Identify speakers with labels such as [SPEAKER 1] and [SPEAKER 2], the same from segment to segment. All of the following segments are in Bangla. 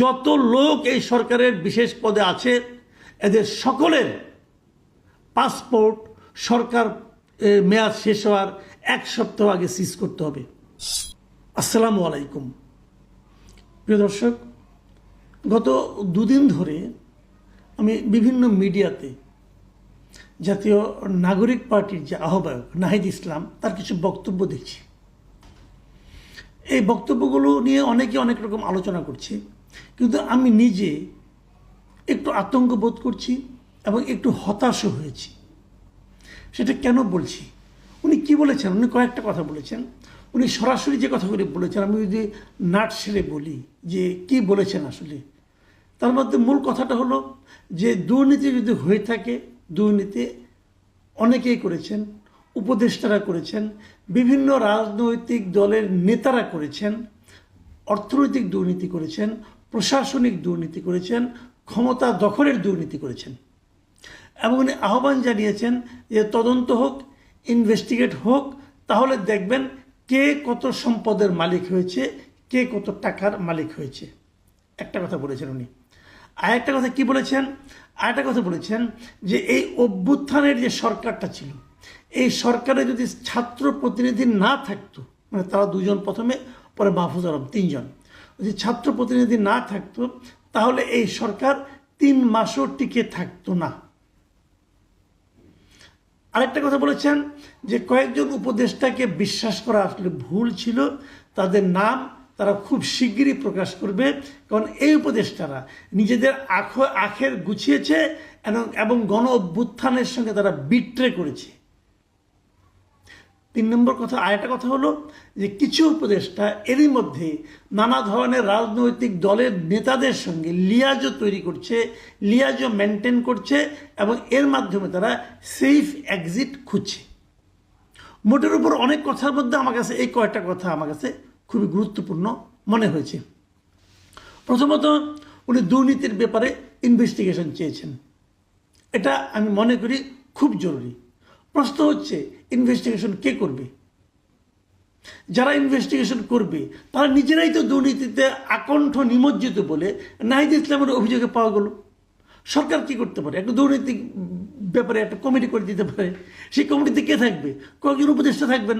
[SPEAKER 1] যত লোক এই সরকারের বিশেষ পদে আছে, এদের সকলের পাসপোর্ট সরকার মেয়াদ শেষ হওয়ার এক সপ্তাহ আগে সিজ করতে হবে। আসসালামু আলাইকুম। প্রিয় দর্শক, গত দুদিন ধরে আমি বিভিন্ন মিডিয়াতে জাতীয় নাগরিক পার্টির যে আহ্বায়ক নাহিদ ইসলাম, তার কিছু বক্তব্য দেখছি। এই বক্তব্যগুলো নিয়ে অনেকে অনেক রকম আলোচনা করছে। কিন্তু আমি নিজে একটু আতঙ্ক বোধ করছি এবং একটু হতাশও হয়েছি। সেটা কেন বলছি? উনি কি বলেছেন? উনি কয়েকটা কথা বলেছেন। উনি সরাসরি যে কথাগুলি বলেছেন, আমি যদি নাট সেরে বলি যে কি বলেছেন আসলে? তার মধ্যে মূল কথাটা হলো যে দুর্নীতি যদি হয়ে থাকে, দুর্নীতি অনেকেই করেছেন, উপদেষ্টারা করেছেন, বিভিন্ন রাজনৈতিক দলের নেতারা করেছেন, অর্থনৈতিক দুর্নীতি করেছেন প্রশাসনিক দুর্নীতি করেছেন, ক্ষমতা দখলের দুর্নীতি করেছেন। এবং উনি আহ্বান জানিয়েছেন যে তদন্ত হোক ইনভেস্টিগেট হোক, তাহলে দেখবেন কে কত সম্পদের মালিক হয়েছে, কে কত টাকার মালিক হয়েছে। একটা কথা বলেছেন উনি। আর একটা কথা কি বলেছেন? আর একটা কথা বলেছেন যে এই অভ্যুত্থানের যে সরকারটা ছিল, এই সরকারে যদি ছাত্র প্রতিনিধি না থাকতো মানে তারা দুজন প্রথমে, পরে মাহফুজ আলম তিনজন। যদি ছাত্র প্রতিনিধি না থাকতো, তাহলে এই সরকার তিন মাসও টিকে থাকতো না। আরেকটা কথা বলেছেন যে কয়েকজন উপদেষ্টাকে বিশ্বাস করা আসলে ভুল ছিল। তাদের নাম তারা খুব শিগগিরই প্রকাশ করবে, কারণ এই উপদেষ্টারা নিজেদের আখ, আখের গুছিয়েছে এবং গণ অভ্যুত্থানের সঙ্গে তারা বিট্রে করেছে। তিন নম্বর কথা, আরেকটা কথা হলো যে কিছু উপদেষ্টা এরই মধ্যে নানা ধরনের রাজনৈতিক দলের নেতাদের সঙ্গে লিয়াজও তৈরি করছে লিয়াজও মেনটেন করছে এবং এর মাধ্যমে তারা সেফ এক্সিট খুঁজছে। মোটের উপর অনেক কথার মধ্যে আমার কাছে এই কয়েকটা কথা আমার কাছে খুবই গুরুত্বপূর্ণ মনে হয়েছে। প্রথমত, উনি দুর্নীতির ব্যাপারে ইনভেস্টিগেশন চেয়েছেন। এটা আমি মনে করি খুব জরুরি। প্রশ্ন হচ্ছে ইনভেস্টিগেশন কে করবে? যারা ইনভেস্টিগেশন করবে, তারা নিজেরাই তো দুর্নীতিতে আকণ্ঠ নিমজ্জিত বলে নাহিদ ইসলামের অভিযোগে পাওয়া গেল। সরকার কি করতে পারে? একটা দুর্নীতি ব্যাপারে একটা কমিটি করে দিতে পারে। সেই কমিটিতে কে থাকবে? কয়েকজন উপদেষ্টা থাকবেন।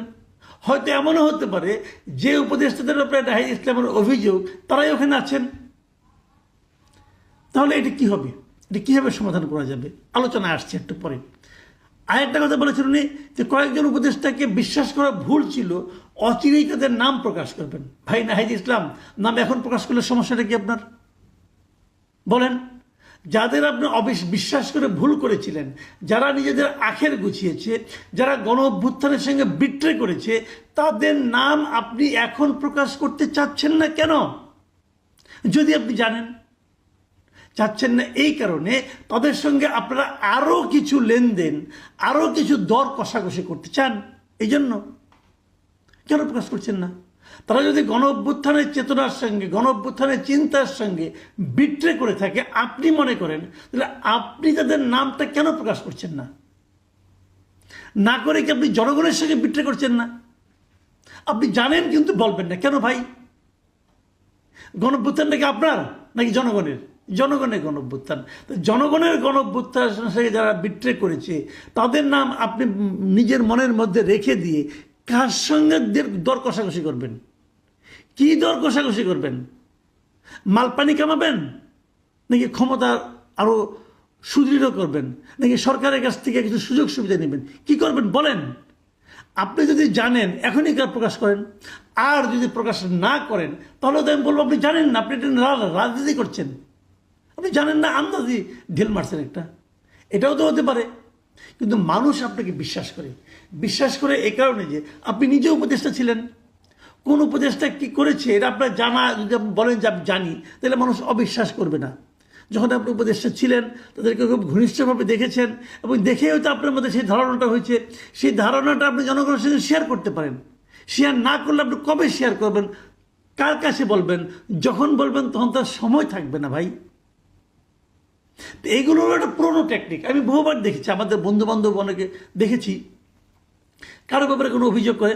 [SPEAKER 1] হয়তো এমনও হতে পারে, যে উপদেষ্টাদের উপরে নাহিদ ইসলামের অভিযোগ, তারাই ওখানে আছেন। তাহলে এটা কি হবে? এটা কীভাবে সমাধান করা যাবে? আলোচনা আসছে একটু পরে। আরেকটা কথা বলেছেন উনি যে কয়েকজন উপদেষ্টাকে বিশ্বাস করা ভুল ছিল, অচিরেই তাদের নাম প্রকাশ করবেন। ভাই নাহিদ ইসলাম, নাম এখন প্রকাশ করলে সমস্যাটা কি আপনার? বলেন, যাদের আপনি অবিশ, বিশ্বাস করে ভুল করেছিলেন, যারা নিজেদের আখের গুছিয়েছে, যারা গণ অভ্যুত্থানের সঙ্গে বিট্রে করেছে, তাদের নাম আপনি এখন প্রকাশ করতে চাচ্ছেন না কেন? যদি আপনি জানেন। চাচ্ছেন না এই কারণে তাদের সঙ্গে আপনারা আরও কিছু লেনদেন আরও কিছু দর কষাকষি করতে চান। এই জন্য কেন প্রকাশ করছেন না? তারা যদি গণ অভ্যুত্থানের চেতনার সঙ্গে গণ অভ্যুত্থানের চিন্তার সঙ্গে বিট্রে করে থাকে, আপনি মনে করেন, তাহলে আপনি তাদের নামটা কেন প্রকাশ করছেন না? না করে কি আপনি জনগণের সঙ্গে বিট্রে করছেন না? আপনি জানেন কিন্তু বলবেন না। কেন ভাই? গণভ্যুত্থানটা কি আপনার নাকি জনগণের? জনগণের গণভ্যুত্থান। তো জনগণের সঙ্গে যারা বিট্রে করেছে, তাদের নাম আপনি নিজের মনের মধ্যে রেখে দিয়ে কার সঙ্গে দর কষাকষি করবেন? কি দর কষাকষি করবেন? মালপানি কামাবেন? নাকি ক্ষমতা আরও সুদৃঢ় করবেন? নাকি সরকারের কাছ থেকে কিছু সুযোগ সুবিধা নেবেন? কি করবেন বলেন? আপনি যদি জানেন, এখনই কার প্রকাশ করেন। আর যদি প্রকাশ না করেন, তাহলে তো আমি বলব আপনি জানেন না, আপনি রাজনীতি করছেন। আপনি জানেন না, আন্দাজি ঢিল মারছেন একটা। এটাও তো হতে পারে। কিন্তু মানুষ আপনাকে বিশ্বাস করে। বিশ্বাস করে এ কারণে যে আপনি নিজে উপদেষ্টা ছিলেন। কোন উপদেষ্টা কি করেছে, এটা আপনার জানা, যদি আপনি বলেন যে আমি জানি, তাহলে মানুষ অবিশ্বাস করবে না। যখন আপনি উপদেষ্টা ছিলেন, তাদেরকে খুব ঘনিষ্ঠভাবে দেখেছেন, এবং দেখে হয়তো আপনার মধ্যে সেই ধারণাটা হয়েছে। সেই ধারণাটা আপনি জনগণের সাথে শেয়ার করতে পারেন। শেয়ার না করলে আপনি কবে শেয়ার করবেন? কার কাছে বলবেন? যখন বলবেন, তখন তার সময় থাকবে না ভাই। তো হলো একটা পুরোনো টেকনিক আমি বহুবার দেখেছি, আমাদের বন্ধু বান্ধব অনেকে দেখেছি। কারও ব্যাপারে কোনো অভিযোগ করে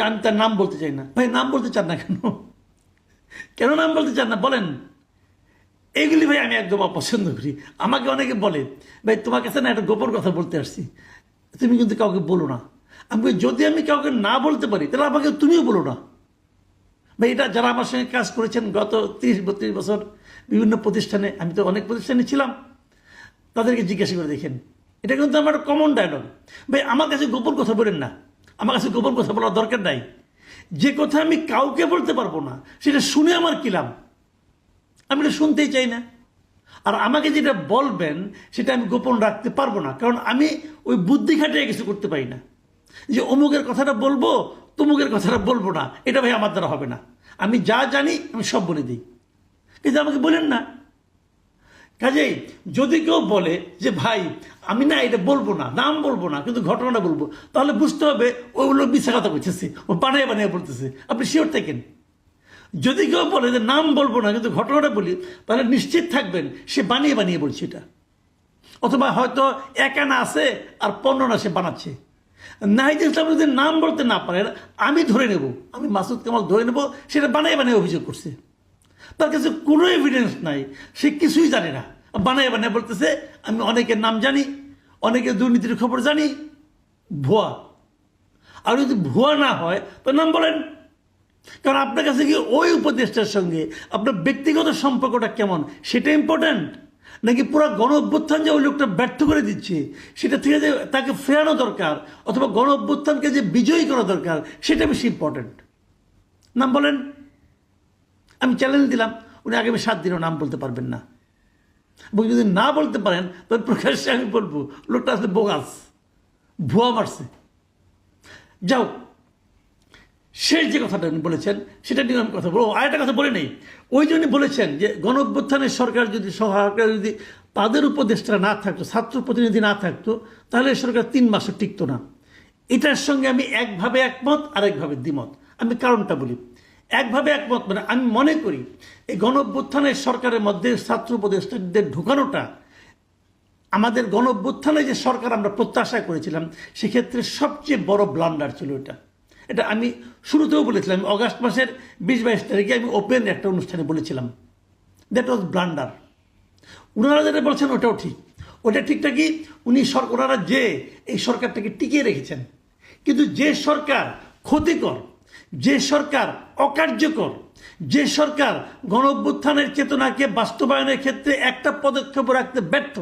[SPEAKER 1] আমি তার নাম বলতে চাই না। ভাই, নাম বলতে চান না কেন? কেন নাম বলতে চান না? বলেন। এইগুলি ভাই আমি একদম অপছন্দ করি। আমাকে অনেকে বলে, ভাই, তোমার কাছে না একটা গোপন কথা বলতে আসছি। তুমি কিন্তু কাউকে বলো না। আমি যদি আমি কাউকে না বলতে পারি, তাহলে আমাকে তুমিও বলো না। ভাই, এটা যারা আমার সঙ্গে কাজ করেছেন গত তিরিশ, বত্রিশ বছর বিভিন্ন প্রতিষ্ঠানে, আমি তো অনেক প্রতিষ্ঠানে ছিলাম, তাদেরকে জিজ্ঞাসা করে দেখেন। এটা কিন্তু আমার কমন ডায়লগ ভাই, আমার কাছে গোপন কথা বলেন না। আমার কাছে গোপন কথা বলার দরকার নাই। যে কথা আমি কাউকে বলতে পারব না, সেটা শুনে আমার কি লাভ? আমি এটা শুনতেই চাই না। আর আমাকে যেটা বলবেন, সেটা আমি গোপন রাখতে পারব না। কারণ আমি ওই বুদ্ধি খাটিয়ে কিছু করতে পারি না। যে অমুকের কথাটা বলব, তমুকের কথাটা বলব না। এটা ভাই আমার দ্বারা হবে না। আমি যা জানি, আমি সব বলে দিই। কিন্তু আমাকে বলেন না। কাজেই যদি কেউ বলে যে, ভাই, আমি না এটা বলব না, নাম বলব না, কিন্তু ঘটনাটা বলব, তাহলে বুঝতে হবে ওগুলো মিথ্যা কথা ও বানিয়ে বানিয়ে বলতেছে। আপনি শিওর থাকেন? যদি কেউ বলে যে, নাম বলব না, কিন্তু ঘটনাটা বলি, তাহলে নিশ্চিত থাকবেন সে বানিয়ে বানিয়ে বলছে এটা। অথবা হয়তো একা না আছে আর পণ্য না সে বানাচ্ছে। নাহিদ ইসলাম যদি নাম বলতে না পারেন আমি ধরে নেব। আমি মাসুদ কামাল ধরে নেব, সেটা বানিয়ে বানিয়ে অভিযোগ করছে। তার কাছে কোনো এভিডেন্স নাই। সে কিছুই জানে না। বানায় বানায় বলতেছে, আমি অনেকের নাম জানি, অনেকের দুর্নীতির খবর জানি। ভুয়া। আর যদি ভুয়া না হয় তো নাম বলেন। কারণ আপনার কাছে কি ওই উপদেষ্টার সঙ্গে আপনার ব্যক্তিগত সম্পর্কটা কেমন? সেটা ইম্পর্ট্যান্ট নাকি পুরো গণ অভ্যুত্থান যে ওই লোকটা ব্যর্থ করে দিচ্ছে, সেটা থেকে যে তাকে ফেরানো দরকার, অথবা গণ অভ্যুত্থানকে যে বিজয়ী করা দরকার, সেটা বেশি ইম্পর্ট্যান্ট নাম বলেন। আমি চ্যালেঞ্জ দিলাম, উনি আগামী সাত দিনও নাম বলতে পারবেন না। এবং যদি না বলতে পারেন, তবে প্রকাশ্যে আমি বলব, লোকটা আসলে বোগাস, ভুয়া মারছে। যাও, শেষ যে কথাটা উনি বলেছেন, সেটা নিয়ে আমি কথা বলব। আরেকটা কথা বলে নেই। ওই জন্য বলেছেন যে, গণঅভ্যুত্থানের সরকার যদি সরকার যদি তাদের উপদেষ্টা না থাকতো, ছাত্র প্রতিনিধি না থাকতো, তাহলে সরকার তিন মাসও টিকতো না। এটার সঙ্গে আমি একভাবে একমত, আরেকভাবে দ্বিমত। আমি কারণটা বলি। একভাবে একমত মানে আমি মনে করি, এই গণ অভ্যুত্থানের সরকারের মধ্যে ছাত্র উপদেষ্টাদের ঢুকানোটা, আমাদের গণ অভ্যুত্থানে যে সরকার আমরা প্রত্যাশা করেছিলাম, সেক্ষেত্রে সবচেয়ে বড় ব্লান্ডার ছিল এটা। এটা আমি শুরুতেও বলেছিলাম, অগাস্ট মাসের বিশ বাইশ তারিখে আমি ওপেন একটা অনুষ্ঠানে বলেছিলাম। দ্যাট ওয়াজ ব্লান্ডার ওনারা যেটা বলছেন ওটাও ঠিক। ওটা ঠিকটা কি? উনি সরকার ওনারা যে, এই সরকারটাকে টিকিয়ে রেখেছেন। কিন্তু যে সরকার ক্ষতিকর যে সরকার অকার্যকর, যে সরকার গণ অভ্যুত্থানের চেতনাকে বাস্তবায়নের ক্ষেত্রে একটা পদক্ষেপ রাখতে ব্যর্থ,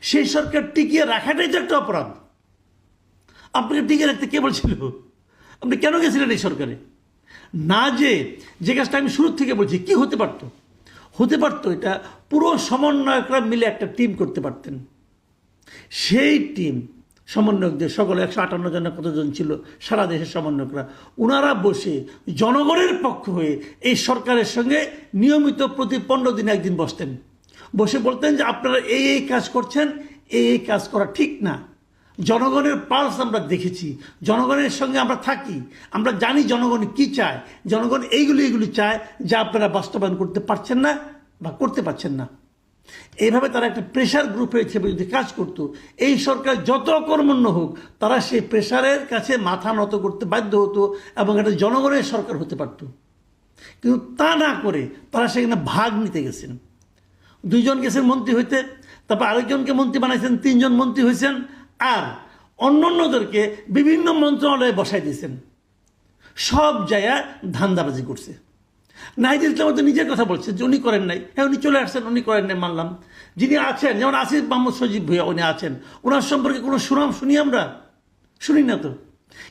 [SPEAKER 1] সেই সরকার টিকিয়ে রাখাটাই তো একটা অপরাধ। আপনাকে টিকিয়ে রাখতে কে বলছিল? আপনি কেন গেছিলেন এই সরকারে? না যে যে কাজটা আমি শুরু থেকে বলছি, কি হতে পারতো? হতে পারতো এটা পুরো সমন্বয়করা মিলে একটা টিম করতে পারতেন। সেই টিম সমন্বয়কদের, সকলে একশো আটান্ন জনের কতজন ছিল? সারা দেশের সমন্বয়করা। ওনারা বসে জনগণের পক্ষ হয়ে এই সরকারের সঙ্গে নিয়মিত প্রতি পনেরো দিন একদিন বসতেন। বসে বলতেন যে, আপনারা এই এই কাজ করছেন, এই এই কাজ করা ঠিক না। জনগণের পালস আমরা দেখেছি, জনগণের সঙ্গে আমরা থাকি, আমরা জানি জনগণ কি চায়, জনগণ এইগুলি এইগুলি চায় যা আপনারা বাস্তবায়ন করতে পারছেন না বা করতে পারছেন না। এইভাবে তারা একটা প্রেশার গ্রুপে হিসেবে যদি কাজ করতো, এই সরকার যত কর্মণ্য হোক, তারা সেই প্রেশারের কাছে মাথা নত করতে বাধ্য হতো এবং একটা জনগণের সরকার হতে পারত। কিন্তু তা না করে তারা সেখানে ভাগ নিতে গেছেন। দুইজন গেছেন মন্ত্রী হইতে, তারপর আরেকজনকে মন্ত্রী বানাইছেন, তিনজন মন্ত্রী হয়েছেন আর অন্যান্যদেরকে বিভিন্ন মন্ত্রণালয়ে বসাই দিয়েছেন। সব জায়গায় ধান্দাবাজি করছে। নাহিদ ইসলাম তো নিজের কথা বলছে যে উনি করেন নাই। হ্যাঁ উনি চলে আসছেন, উনি করেন নাই মানলাম। যিনি আছেন, যেমন আসিফ মোহাম্মদ সজীব ভুইয়া উনি আছেন। ওনার সম্পর্কে কোনো সুনাম শুনি আমরা? শুনি না তো।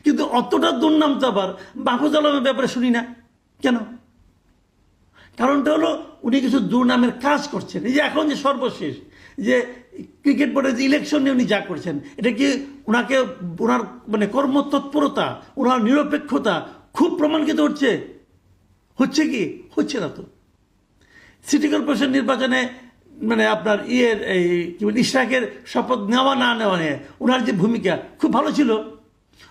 [SPEAKER 1] কিন্তু অতটা দুর্নাম তো আবার মাহফুজ আলমের ব্যাপারে শুনি না। কেন? কারণটা হলো উনি কিছু দুর্নামের কাজ করছেন। এই যে এখন যে সর্বশেষ যে ক্রিকেট বোর্ডের যে ইলেকশন নিয়ে উনি যা করছেন, এটা কি ওনাকে ওনার মানে কর্মতৎপরতা ওনার নিরপেক্ষতা খুব প্রমাণিত হচ্ছে? হচ্ছে কি? হচ্ছে না তো। সিটি কর্পোরেশন নির্বাচনে মানে আপনার ইয়ের এই কি বলে, ইশরাকের শপথ নেওয়া না নেওয়া নিয়ে ওনার যে ভূমিকা খুব ভালো ছিল।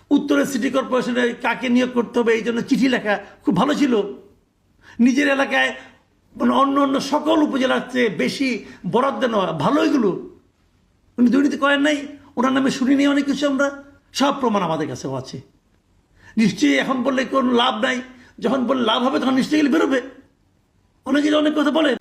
[SPEAKER 1] উত্তরের সিটি কর্পোরেশনে কাকে নিয়োগ করতে হবে এই জন্য চিঠি লেখা খুব ভালো ছিল। নিজের এলাকায় মানে অন্য অন্য সকল উপজেলার চেয়ে বেশি বরাদ্দ নেওয়া ভালো এগুলো। উনি দুর্নীতি করেন নাই ওনার নামে শুনিনি অনেক কিছু আমরা। সব প্রমাণ আমাদের কাছেও আছে। নিশ্চয়ই এখন বললে কোনো লাভ নাই। যখন লাভ হবে তখন নিশ্চয়ই বেরোবে। অনেকে অনেক কথা বলে।